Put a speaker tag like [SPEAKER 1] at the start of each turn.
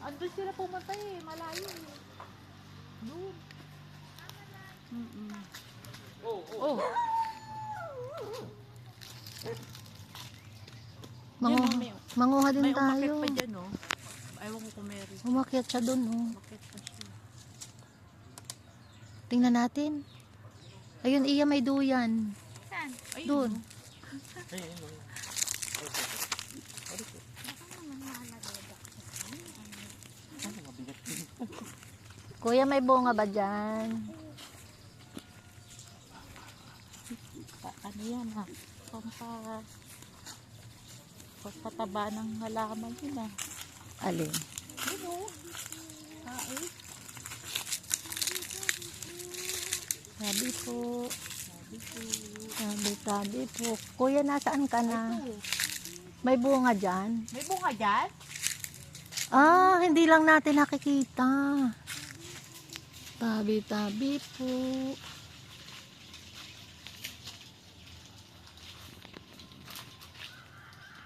[SPEAKER 1] Andun sila pumunta eh, malayo eh. Doon. Mm-mm.
[SPEAKER 2] Oh,
[SPEAKER 1] Oh,
[SPEAKER 3] Mangu
[SPEAKER 1] Yan, may-
[SPEAKER 3] manguha din
[SPEAKER 1] may umakit
[SPEAKER 3] tayo.
[SPEAKER 1] pa dyan oh. Ewan ko kung meron.
[SPEAKER 3] Umakyat siya dun, oh.
[SPEAKER 1] Umakit pa siya.
[SPEAKER 3] Tingnan natin. Ayun, iya may duyan.
[SPEAKER 1] Saan? Ayun.
[SPEAKER 2] Ay, ayun. Ano.
[SPEAKER 3] Kuya, may bunga ba dyan?
[SPEAKER 1] Ano yan ha? Pampa... Pampataba ng halaman yun ah.
[SPEAKER 3] Alin?
[SPEAKER 1] Yun oh. Ah, eh.
[SPEAKER 3] Sabi po.
[SPEAKER 1] Sabi ko.
[SPEAKER 3] Sabi, sabi po. Kuya, nasaan ka na? May bunga dyan?
[SPEAKER 1] May bunga dyan?
[SPEAKER 3] Ah, hindi lang natin nakikita. Tabi-tabi po.